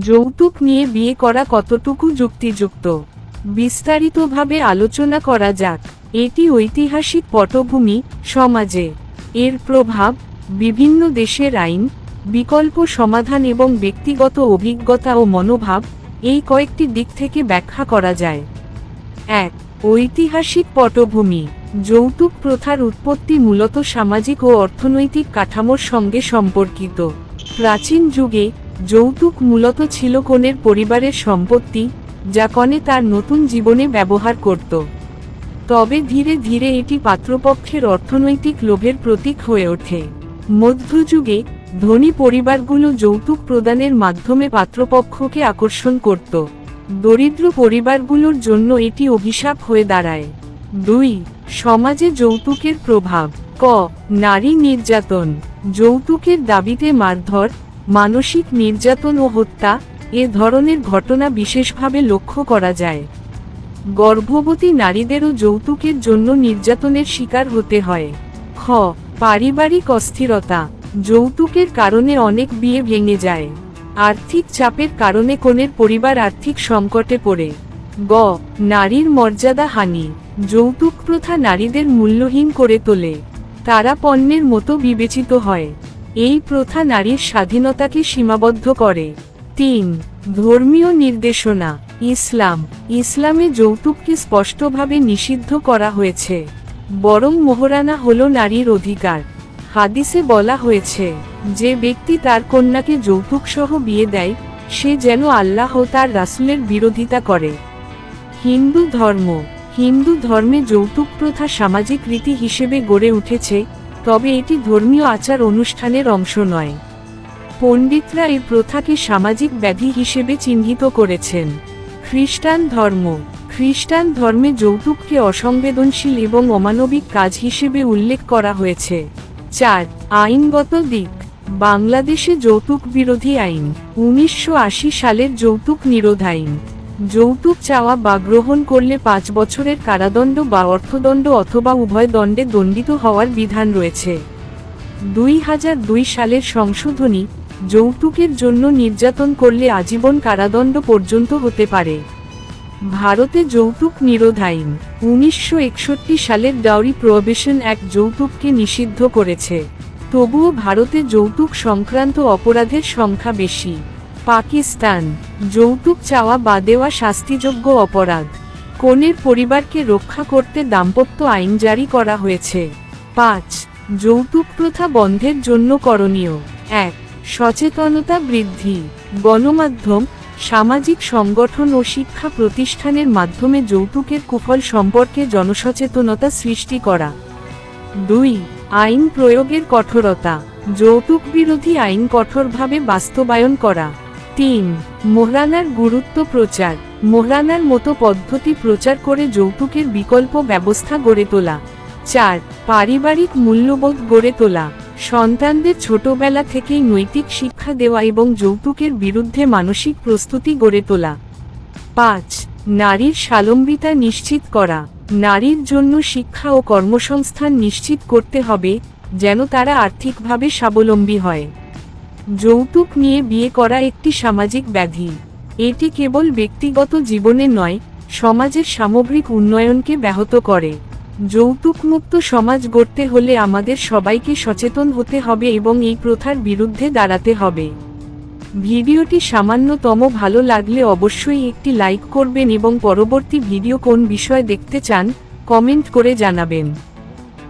যৌতুক নিয়ে বিয়ে করা কতটুকু যুক্তিযুক্ত? বিস্তারিতভাবে আলোচনা করা যাক। এটি ঐতিহাসিক পটভূমি, সমাজে। এর প্রভাব, বিভিন্ন দেশের আইন, বিকল্প সমাধান এবং ব্যক্তিগত অভিজ্ঞতা ও মনোভাব, এই কয়েকটি দিক থেকে ব্যাখ্যা করা যায়। এক, ঐতিহাসিক পটভূমি। যৌতুক প্রথার উৎপত্তি মূলত সামাজিক ও অর্থনৈতিক কাঠামোর সঙ্গে সম্পর্কিত। প্রাচীন যুগে যৌতুক মূলত ছিল কনের পরিবারের সম্পত্তি, যা কনে তার নতুন জীবনে ব্যবহার করত। তবে ধীরে ধীরে এটি পাত্রপক্ষের অর্থনৈতিক লোভের প্রতীক হয়ে ওঠে। মধ্যযুগে, ধনী পরিবারগুলো যৌতুক প্রদানের মাধ্যমে পাত্রপক্ষকে আকর্ষণ করত। দরিদ্র পরিবারগুলোর জন্য এটি অভিশাপ হয়ে দাঁড়ায়। দুই, সমাজে যৌতুকের প্রভাব। ক, নারী নির্যাতন। যৌতুকের দাবিতে মারধর মানসিক নির্যাতন ও হত্যা, এ ধরনের ঘটনা বিশেষভাবে লক্ষ্য করা যায়। গর্ভবতী নারীদেরও যৌতুকের জন্য নির্যাতনের শিকার হতে হয়। খ, পারিবারিক অস্থিরতা, যৌতুকের কারণে অনেক বিয়ে ভেঙে যায়। আর্থিক চাপের কারণে কোনের পরিবার আর্থিক সংকটে পড়ে। গ, নারীর মর্যাদা হানি, যৌতুক প্রথা নারীদের মূল্যহীন করে তোলে। তারা পণ্যের মতো বিবেচিত হয়। এই প্রথা নারীর স্বাধীনতাকে সীমাবদ্ধ করে। তিন, ধর্মীয় নির্দেশনা, ইসলাম। ইসলামে যৌতুককে স্পষ্টভাবে নিষিদ্ধ করা হয়েছে। বরং মোহরানা হল নারীর অধিকার। হাদিসে বলা হয়েছে, যে ব্যক্তি তার কন্যাকে যৌতুকসহ বিয়ে দেয়, সে যেন আল্লাহ তার রাসুলের বিরোধিতা করে। হিন্দু ধর্ম, হিন্দু ধর্মে যৌতুক প্রথা সামাজিক রীতি হিসেবে গড়ে উঠেছে তবে এটি ধর্মীয় আচার অনুষ্ঠানের অংশ নয়। পণ্ডিতরা এই প্রথাকে সামাজিক ব্যাধি হিসেবে চিহ্নিত করেছেন। খ্রিস্টান ধর্ম। খ্রিস্টান ধর্মে যৌতুককে অসংবেদনশীল এবং অমানবিক কাজ হিসেবে উল্লেখ করা হয়েছে। চার, আইনগত দিক। বাংলাদেশে যৌতুক বিরোধী আইন। উনিশশো আশি সালের যৌতুক নিরোধ আইন। যৌতুক চাওয়া বা গ্রহণ করলে পাঁচ বছরের কারাদণ্ড বা অর্থদণ্ড অথবা উভয় দণ্ডে দণ্ডিত হওয়ার বিধান রয়েছে। দুই হাজার দুই সালের সংশোধনী, যৌতুকের জন্য নির্যাতন করলে আজীবন কারাদণ্ড পর্যন্ত হতে পারে। ভারতে যৌতুক নিরোধ আইন, উনিশশো একষট্টি সালের ডাউরি প্রোহিবিশন এক যৌতুককে নিষিদ্ধ করেছে। তবুও ভারতে যৌতুক সংক্রান্ত অপরাধের সংখ্যা বেশি। পাকিস্তান, যৌতুক চাওয়া বা দেওয়া শাস্তিযোগ্য অপরাধ। কনের পরিবারকে রক্ষা করতে দাম্পত্য আইন জারি করা হয়েছে। পাঁচ, যৌতুক প্রথা বন্ধের জন্য করণীয়। এক, সচেতনতা বৃদ্ধি। গণমাধ্যম, সামাজিক সংগঠন ও শিক্ষা প্রতিষ্ঠানের মাধ্যমে যৌতুকের কুফল সম্পর্কে জনসচেতনতা সৃষ্টি করা। দুই, আইন প্রয়োগের কঠোরতা। যৌতুক বিরোধী আইন কঠোরভাবে বাস্তবায়ন করা। তিন, মোহরানার গুরুত্ব প্রচার। মোহরানার মতো পদ্ধতি প্রচার করে যৌতুকের বিকল্প ব্যবস্থা গড়ে তোলা। চার, পারিবারিক মূল্যবোধ গড়ে তোলা। সন্তানদের ছোটবেলা থেকেই নৈতিক শিক্ষা দেওয়া এবং যৌতুকের বিরুদ্ধে মানসিক প্রস্তুতি গড়ে তোলা। পাঁচ, নারীর সালম্বিতা নিশ্চিত করা। নারীর জন্য শিক্ষা ও কর্মসংস্থান নিশ্চিত করতে হবে, যেন তারা আর্থিকভাবে স্বাবলম্বী হয়। যৌতুক নিয়ে বিয়ে করা একটি সামাজিক ব্যাধি। এটি কেবল ব্যক্তিগত জীবনে নয়, সমাজের সামগ্রিক উন্নয়নকে ব্যাহত করে। যৌতুকমুক্ত সমাজ গড়তে হলে আমাদের সবাইকে সচেতন হতে হবে এবং এই প্রথার বিরুদ্ধে দাঁড়াতে হবে। ভিডিওটি সামান্যতম ভালো লাগলে অবশ্যই একটি লাইক করবেন এবং পরবর্তী ভিডিও কোন বিষয় দেখতে চান, কমেন্ট করে জানাবেন।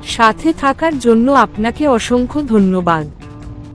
সাথে থাকার জন্য আপনাকে অসংখ্য ধন্যবাদ।